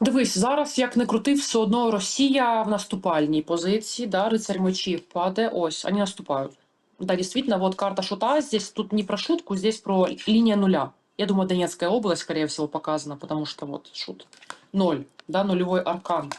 Дивись, зараз як не крути, все одно Росія в наступальній позиції, да, рицарь мечів падає, ось, они наступают. Да, действительно, вот карта шута, здесь тут не про шутку, здесь про линия нуля. Я думаю, Донецкая область, скорее всего, показана, потому что вот шут. Ноль, да, нулевой аркан.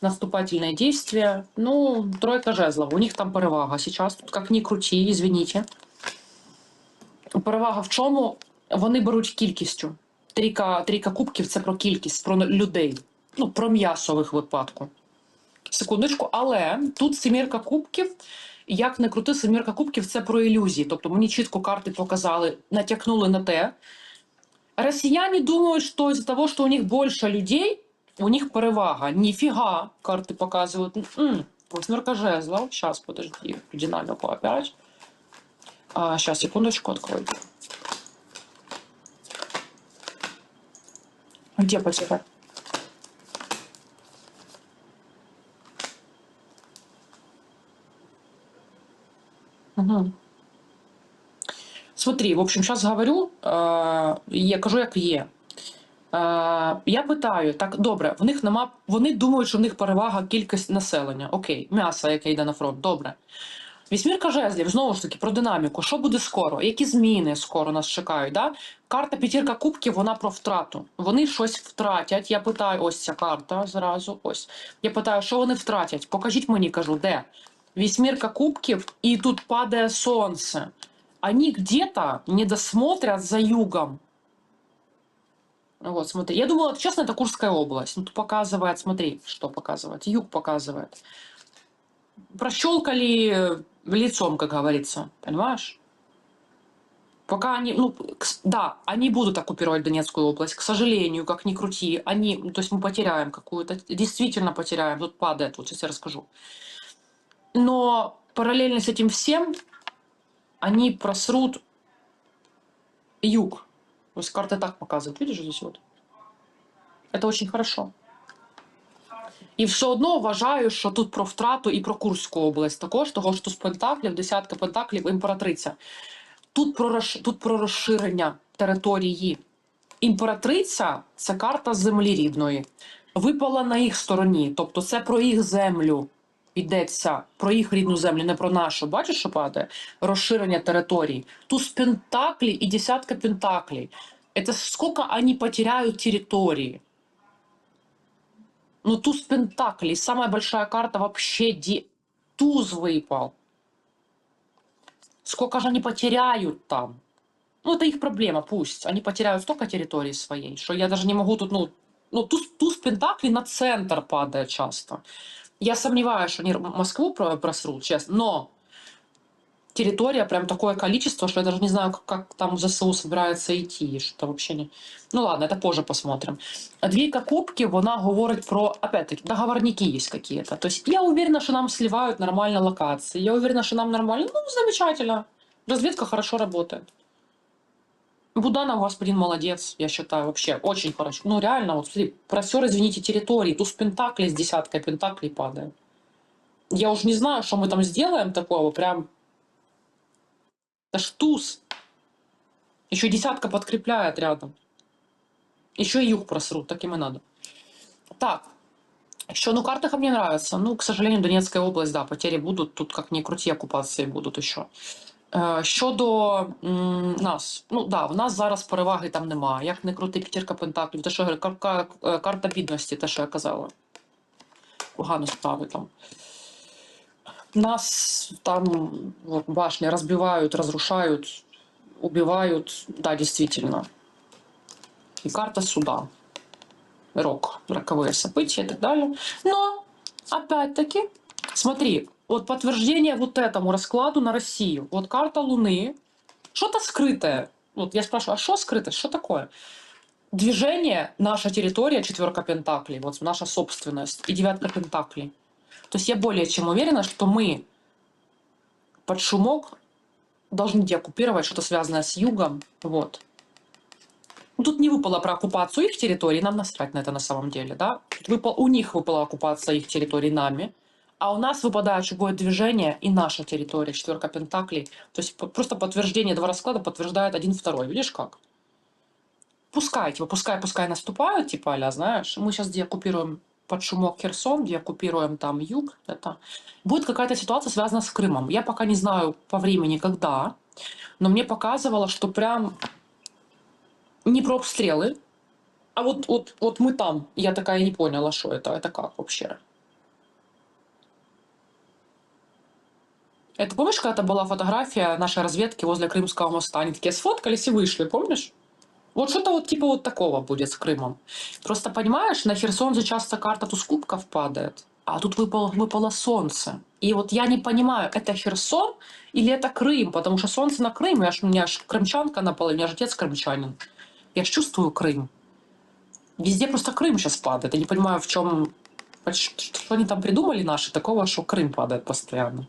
Наступательные действия. Ну, тройка жезлов, у них там перевага. Сейчас тут как ни крути, извините. Перевага в чому? Вони беруть кількістю. Трійка, трійка кубків це про кількість, про людей. Ну, про м'ясо в їх випадку. Секундочку, але тут семірка кубків. Як не крути, семірка кубків це про ілюзії. Тобто мені чітко карти показали, натякнули на те. Росіяни думають, що із-за того, що у них більше людей, у них перевага. Ніфіга, карти показують. М-м. Восьмерка жезлов. Сейчас, подожди, динамику опять. А, сейчас, секундочку, открою. Где потеря? Угу. Смотри, в общем, сейчас говорю, е, я кажу, як є. Е, я питаю, так добре, в них нема. Вони думають, що в них перевага кількість населення. Окей, м'ясо, яке йде на фронт, добре. Вісьмірка жезлів, знову ж таки, про динаміку. Що буде скоро? Які зміни скоро нас чекають? Да? Карта п'ятірка кубків, вона про втрату. Вони щось втратять. Я питаю, ось ця карта зразу. Ось. Я питаю, що вони втратять? Покажіть мені, кажу, де? Вісьмірка кубків, і тут падає сонце. Они где-то не досмотрят за югом. Вот, смотри. Я думала, честно, это Курская область. Ну, тут показывает, смотри, что показывает. Юг показывает. Прощелкали лицом, как говорится. Понимаешь? Пока они, ну, да, они будут оккупировать Донецкую область. К сожалению, как ни крути, они, ну, то есть мы потеряем какую-то, действительно потеряем. Тут падает, вот сейчас я расскажу. Но параллельно с этим всем они просрут юг. То есть карты так показывают. Видишь здесь вот? Это очень хорошо. І все одно вважаю, що тут про втрату і про Курську область також, того що з пентаклів, десятка пентаклів, імператриця. Тут про, тут про розширення території. Імператриця це карта землі рідної. Випала на їх стороні, тобто це про їх землю йдеться, про їх рідну землю, не про нашу. Бачиш, що падає? Розширення території. Туз пентаклей і десятка пентаклей. Это сколько они потеряют территории. Ну, туз пентаклей, самая большая карта вообще, ди... туз выпал. Сколько же они потеряют там? Ну, это их проблема, пусть. Они потеряют столько территории своей, что я даже не могу тут, ну, ну туз, туз пентаклей на центр падает часто. Я сомневаюсь, что они Москву про- просрут, честно, но территория прям такое количество, что я даже не знаю, как, как там ЗСУ собирается идти, что вообще не... Ну ладно, это позже посмотрим. Двійка кубків, вона говорить про, опять-таки, договорники есть какие-то. То есть я уверена, что нам сливают нормально локации. Я уверена, что нам нормально. Ну, замечательно. Разведка хорошо работает. Буданов, господин, молодец, я считаю, вообще очень хорошо. Ну, реально, вот смотри, просер, извините, территории, туз пентаклей с десяткой пентаклей падает. Я уж не знаю, что мы там сделаем такого, прям... Это ж туз. Еще десятка подкрепляет рядом. Еще и юг просрут, таким и надо. Так, еще, ну, карта мне нравится. Ну, к сожалению, Донецкая область, да, потери будут. Тут как ни крути, оккупации будут еще. Е, Щодо м, нас, ну да, в нас зараз переваги там немає. Як не крути п'ятірка пентаклів, те, що карта бідності, те, що я казала. Погано справи там. Нас там башни разбивают, разрушают, убивают. Да, действительно. И карта суда. Рок, роковые события и так далее. Но, опять-таки, смотри, вот подтверждение вот этому раскладу на Россию. Вот карта Луны, что-то скрытое. Вот я спрашиваю, а что скрыто? Что такое? Движение, наша территория, четверка пентаклей, вот наша собственность и девятка пентаклей. То есть я более чем уверена, что мы под шумок должны деоккупировать что-то связанное с югом. Вот. Ну, Тут не выпало про оккупацию их территорий, нам насрать на это на самом деле, да? Выпал, у них выпала оккупация их территорий нами, а у нас выпадает любое движение и наша территория, четверка пентаклей. То есть просто подтверждение два расклада подтверждает один второй. Видишь как? пускай, типа, пускай, пускай наступают, типа, аля, знаешь, мы сейчас деоккупируем под шумок Херсон, деоккупируем там юг, это будет какая-то ситуация связана с Крымом. Я пока не знаю по времени, когда, но мне показывало, что прям не про обстрелы, а вот, вот, вот мы там. Я такая не поняла, что это, это как вообще. Это помнишь, когда была фотография нашей разведки возле Крымского моста? Они такие сфоткались и вышли, помнишь? Вот что-то вот типа вот такого будет с Крымом. Просто понимаешь, на Херсон же часто карта туз кубков падает, а тут выпало, выпало солнце. И вот я не понимаю, это Херсон или это Крым, потому что солнце на Крым, я ж, у меня ж крымчанка наполовину, у меня же отец крымчанин. Я ж чувствую Крым. Везде просто Крым сейчас падает. Я не понимаю, в чем... Что они там придумали наши такого, что Крым падает постоянно.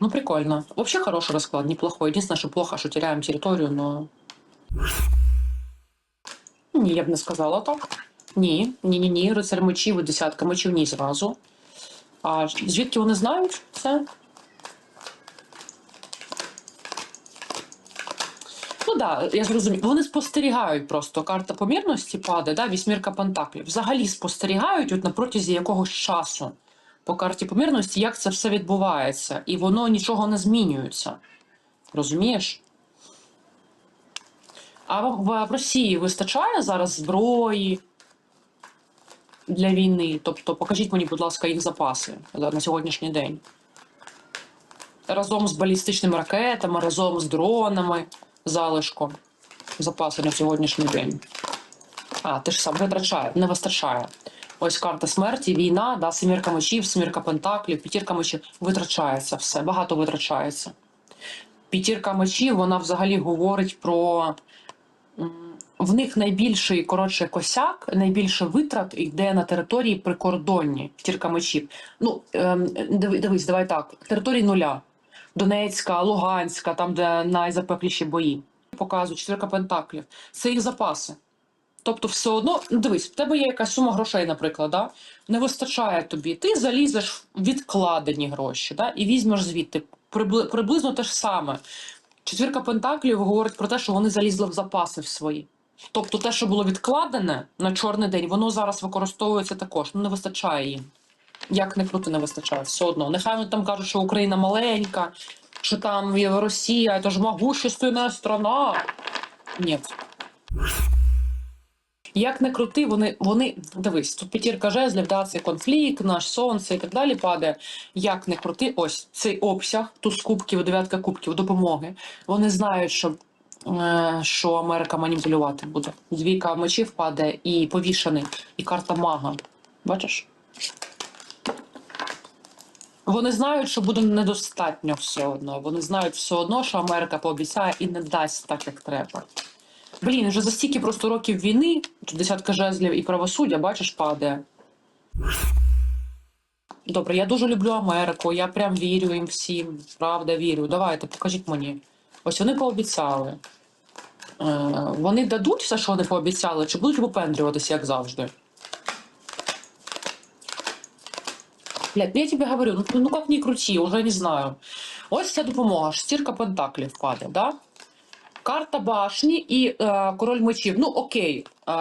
Ну, прикольно. Вообще хороший расклад, неплохой. Единственное, что плохо, что теряем территорию, но... Ні, я б не сказала так. Ні, ні, ні, ні. Рицар мечів і десятка мечів ні зразу. А звідки вони знають це? Ну так, да, я зрозумів. Вони спостерігають просто. Карта помірності падає, да, вісьмірка пентаклів. Взагалі спостерігають от на протязі якогось часу по карті помірності, як це все відбувається. І воно нічого не змінюється. Розумієш? А в, Росії вистачає зараз зброї для війни? Тобто, покажіть мені, будь ласка, їх запаси на сьогоднішній день. Разом з балістичними ракетами, разом з дронами, залишком. Запаси на сьогоднішній день. А, ти ж сам витрачає, не вистачає. Ось карта смерті, війна, да, семірка мечів, семірка пентаклів, п'ятірка мечів. Витрачається все, багато витрачається. П'ятірка мечів, вона взагалі говорить про. В них найбільший коротше косяк, найбільше витрат йде на території прикордонні. П'ятірка мечів. Ну, ем, дивись, давай так. Території нуля. Донецька, Луганська, там, де найзапекліші бої. Показують четвірка пентаклів. Це їх запаси. Тобто, все одно, ну дивись, в тебе є якась сума грошей, наприклад, да? не вистачає тобі. Ти залізеш в відкладені гроші, да? і візьмеш звідти Прибли- приблизно те ж саме. Четвірка пентаклів говорить про те, що вони залізли в запаси в свої. Тобто, те, що було відкладене на чорний день, воно зараз використовується також. Ну не вистачає їм. Як не крути, не вистачає. Все одно. Нехай вони там кажуть, що Україна маленька, що там Росія, це ж могущественна страна. Ні. Як не крути, вони, вони дивись, тут п'ятірка жезлів, да, це конфлікт, наш сонце і так далі падає. Як не крути, ось цей обсяг, туз кубків, дев'ятка кубків допомоги. Вони знають, що, що Америка маніпулювати буде. Двійка мечів падає і повішений, і карта мага. Бачиш? Вони знають, що буде недостатньо все одно. Вони знають все одно, що Америка пообіцяє і не дасть так, як треба. Блін, вже за стільки просто років війни, тут десятка жезлів і правосуддя, бачиш, падає. Добре, я дуже люблю Америку, я прям вірю їм всім. Правда, вірю. Давайте, покажіть мені. Ось вони пообіцяли. Е, вони дадуть все, що вони пообіцяли, чи будуть випендрюватися, як завжди? Блядь, ну я тебе говорю, ну, ну как ни крути, уже не знаю. Ось ця допомога, шестірка пентаклів падає, да? Карта башні і е, король мечів. Ну окей. Е,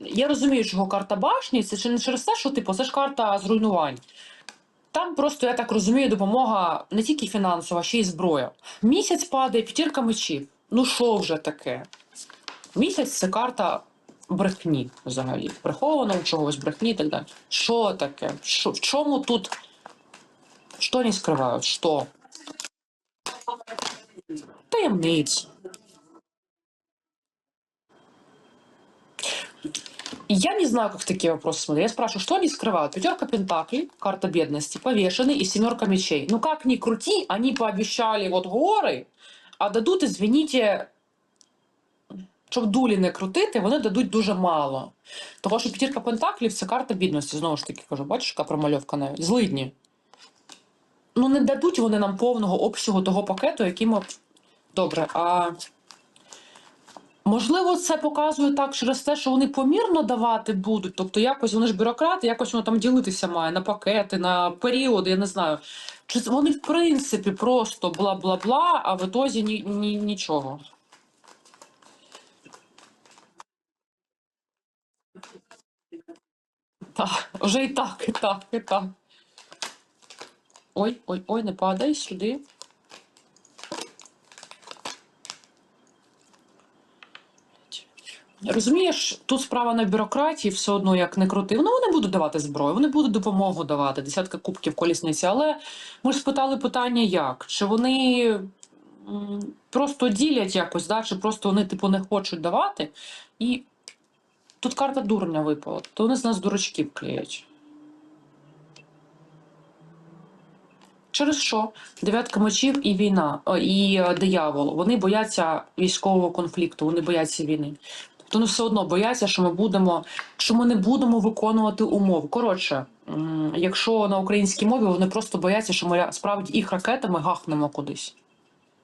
я розумію, що його карта башні це чи не через те, що типу, це ж карта зруйнувань. Там просто, я так розумію, допомога не тільки фінансова, ще й зброя. Місяць падає, п'ятірка мечів. Ну що вже таке? Місяць це карта брехні взагалі. Прихованого чогось, брехні і так далі. Що таке? Що, в чому тут? Що вони скривають? Що? Таємниць. Я не знаю, как в такие вопросы смотреть. Я спрашиваю, что они скрывают? Пятерка пентаклей, карта бедности, повешенный и семерка мечей. Ну как ни крути, они пообещали вот горы, а дадуть, извините, щоб дулі не крутити, вони дадуть дуже мало. Того, що п'ятірка пентаклів це карта бідності, знову ж таки кажу, бачиш, яка промальовка навіть. Злидні. Ну, не дадуть вони нам повного обсягу того пакету, який ми. Добре, а Можливо, це показує так через те, що вони помірно давати будуть. Тобто, якось вони ж бюрократи, якось воно там ділитися має на пакети, на періоди, я не знаю. Чи вони в принципі просто бла бла бла, а в ітозі ні, ні, нічого. Так, вже і так, і так, і так. Ой, ой, ой, не падай сюди. Розумієш, тут справа на бюрократії, все одно як не крути. Ну, вони будуть давати зброю, вони будуть допомогу давати, десятка кубків колісниці. Але ми ж спитали питання, як? Чи вони просто ділять якось, да? чи просто вони, типу, не хочуть давати. І тут карта дурня випала, то вони з нас дурачків клеять. Через що? Дев'ятка мечів і війна, і е, диявол. Вони бояться військового конфлікту, вони бояться війни. Тобто вони все одно бояться, що ми будемо, що ми не будемо виконувати умови. Коротше, якщо на українській мові вони просто бояться, що ми справді їх ракетами гахнемо кудись.